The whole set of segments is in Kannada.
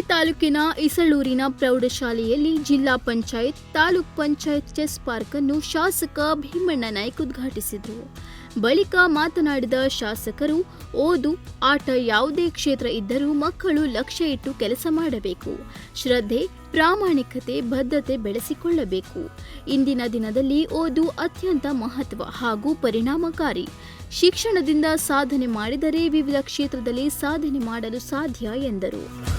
ತಾಲೂಕಿನ ಇಸಳೂರಿನ ಪ್ರೌಢಶಾಲೆಯಲ್ಲಿ ಜಿಲ್ಲಾ ಪಂಚಾಯತ್ ತಾಲೂಕ್ ಪಂಚಾಯತ್ ಚೆಸ್ ಪಾರ್ಕ್ ಅನ್ನು ಶಾಸಕ ಭೀಮಣ್ಣ ನಾಯ್ಕ ಉದ್ಘಾಟಿಸಿದರು. ಬಳಿಕ ಮಾತನಾಡಿದ ಶಾಸಕರು, ಓದು, ಆಟ ಯಾವುದೇ ಕ್ಷೇತ್ರ ಇದ್ದರೂ ಮಕ್ಕಳು ಲಕ್ಷ್ಯ ಇಟ್ಟು ಕೆಲಸ ಮಾಡಬೇಕು. ಶ್ರದ್ಧೆ, ಪ್ರಾಮಾಣಿಕತೆ ಬದ್ಧತೆ ಬೆಳೆಸಿಕೊಳ್ಳಬೇಕು. ಇಂದಿನ ದಿನದಲ್ಲಿ ಓದು ಅತ್ಯಂತ ಮಹತ್ವ ಹಾಗೂ ಪರಿಣಾಮಕಾರಿ. ಶಿಕ್ಷಣದಿಂದ ಸಾಧನೆ ಮಾಡಿದರೆ ವಿವಿಧ ಕ್ಷೇತ್ರದಲ್ಲಿ ಸಾಧನೆ ಮಾಡಲು ಸಾಧ್ಯ ಎಂದರು.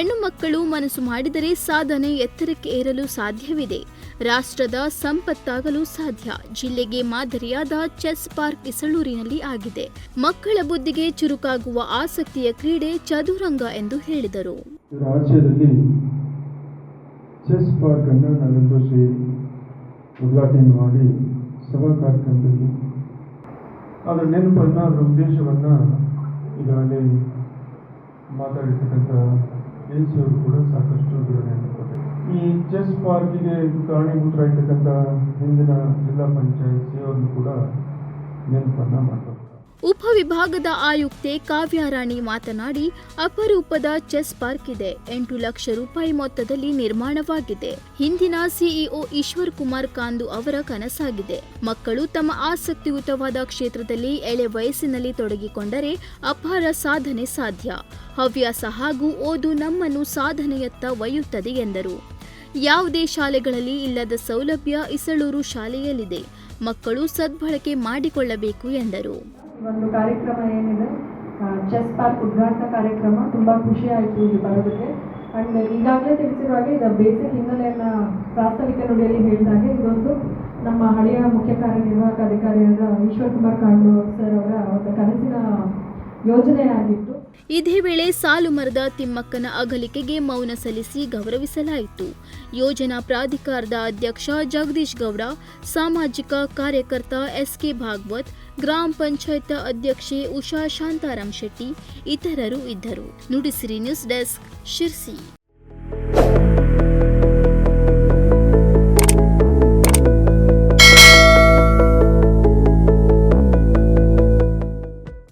ಹೆಣ್ಣು ಮಕ್ಕಳು ಮನಸ್ಸು ಮಾಡಿದರೆ ಸಾಧನೆ ಎತ್ತರಕ್ಕೆ ಏರಲು ಸಾಧ್ಯವಿದೆ. ರಾಷ್ಟ್ರದ ಸಂಪತ್ತಾಗಲು ಸಾಧ್ಯ. ಜಿಲ್ಲೆಗೆ ಮಾದರಿಯಾದ ಚೆಸ್ ಪಾರ್ಕ್ ಇಸಳೂರಿನಲ್ಲಿ ಆಗಿದೆ. ಮಕ್ಕಳ ಬುದ್ಧಿಗೆ ಚುರುಕಾಗುವ ಆಸಕ್ತಿಯ ಕ್ರೀಡೆ ಚದುರಂಗ ಎಂದು ಹೇಳಿದರು. ರಾಜ್ಯದಲ್ಲಿ ಚೆಸ್ ಪಾರ್ಕನ್ನು ನಾವೆಲ್ಲರೂ ಸೇರಿ ಉದ್ಘಾಟನೆ ಮಾಡಿ ಸಭಾ ಕಾರ್ಯಕ್ರಮದಲ್ಲಿ ಅದರ ನೆನಪನ್ನು, ಅದರ ಉದ್ದೇಶವನ್ನು ಈಗಾಗಲೇ ಮಾತಾಡಿರ್ತಕ್ಕಂಥ ಎಲ್ಸಿ ಅವರು ಕೂಡ ಸಾಕಷ್ಟು ವಿವರಣೆಯನ್ನು ಕೊಟ್ಟರು ಈ ಚೆಸ್ ಪಾರ್ಕಿಗೆ ಕಾರಣೀಭೂತರಾಗಿರ್ತಕ್ಕಂಥ ಹಿಂದಿನ ಜಿಲ್ಲಾ ಪಂಚಾಯತ್ ಸೇವರನ್ನು ಕೂಡ ನೆನಪನ್ನು ಮಾಡ್ತಾರೆ ಉಪವಿಭಾಗದ ಆಯುಕ್ತೆ ಕಾವ್ಯಾರಾಣಿ ಮಾತನಾಡಿ, ಅಪರೂಪದ ಚೆಸ್ ಪಾರ್ಕ್ ಇದೆ. ಎಂಟು ಲಕ್ಷ ರೂಪಾಯಿ ಮೊತ್ತದಲ್ಲಿ ನಿರ್ಮಾಣವಾಗಿದೆ. ಹಿಂದಿನ ಸಿಇಒ ಈಶ್ವರ್ ಕುಮಾರ್ ಕಾಂದು ಅವರ ಕನಸಾಗಿದೆ. ಮಕ್ಕಳು ತಮ್ಮ ಆಸಕ್ತಿಯುತವಾದ ಕ್ಷೇತ್ರದಲ್ಲಿ ಎಳೆ ವಯಸ್ಸಿನಲ್ಲಿ ತೊಡಗಿಕೊಂಡರೆ ಅಪಾರ ಸಾಧನೆ ಸಾಧ್ಯ. ಹವ್ಯಾಸ ಹಾಗೂ ಓದು ನಮ್ಮನ್ನು ಸಾಧನೆಯತ್ತ ಒಯ್ಯುತ್ತದೆ ಎಂದರು. ಯಾವುದೇ ಶಾಲೆಗಳಲ್ಲಿ ಇಲ್ಲದ ಸೌಲಭ್ಯ ಇಸಳೂರು ಶಾಲೆಯಲ್ಲಿದೆ. ಮಕ್ಕಳು ಸದ್ಬಳಕೆ ಮಾಡಿಕೊಳ್ಳಬೇಕು ಎಂದರು. ಒಂದು ಕಾರ್ಯಕ್ರಮ ಏನಿದೆ ಚೆಸ್ ಪಾರ್ಕ್ ಉದ್ಘಾಟನಾ ಕಾರ್ಯಕ್ರಮ ತುಂಬ ಖುಷಿ ಆಯಿತು ಇಲ್ಲಿ ಬರೋದಕ್ಕೆ. ಆ್ಯಂಡ್ ಈಗಾಗಲೇ ತಿಳಿಸಿರುವ ಹಾಗೆ ಇದರ ಬೇಸಿಕ್ ಹಿನ್ನೆಲೆಯನ್ನು ಪ್ರಾಸ್ತಾವಿಕ ನುಡಿಯಲ್ಲಿ ಹೇಳಿದಾಗೆ ಇದೊಂದು ನಮ್ಮ ಹಳೆಯ ಮುಖ್ಯ ಕಾರ್ಯನಿರ್ವಾಹಕ ಅಧಿಕಾರಿಯಾದ ಈಶ್ವರ್ ಕುಮಾರ್ ಕಾಂಡು ಸರ್ ಅವರ ಒಂದು ಕನಸಿನ ಯೋಜನೆಯಾಗಿತ್ತು ಇದೇ ವೇಳೆ ಸಾಲು ಮರದ ತಿಮ್ಮಕ್ಕನ ಅಗಲಿಕೆಗೆ ಮೌನ ಸಲ್ಲಿಸಿ ಗೌರವಿಸಲಾಯಿತು. ಯೋಜನಾ ಪ್ರಾಧಿಕಾರದ ಅಧ್ಯಕ್ಷ ಜಗದೀಶ್ ಗೌಡ, ಸಾಮಾಜಿಕ ಕಾರ್ಯಕರ್ತ ಎಸ್ಕೆ ಭಾಗವತ್, ಗ್ರಾಮ ಪಂಚಾಯತ್ ಅಧ್ಯಕ್ಷೆ ಉಷಾ ಶಾಂತಾರಾಮ್ ಶೆಟ್ಟಿ ಇತರರು ಇದ್ದರು. Nudisiri news desk Sirsi.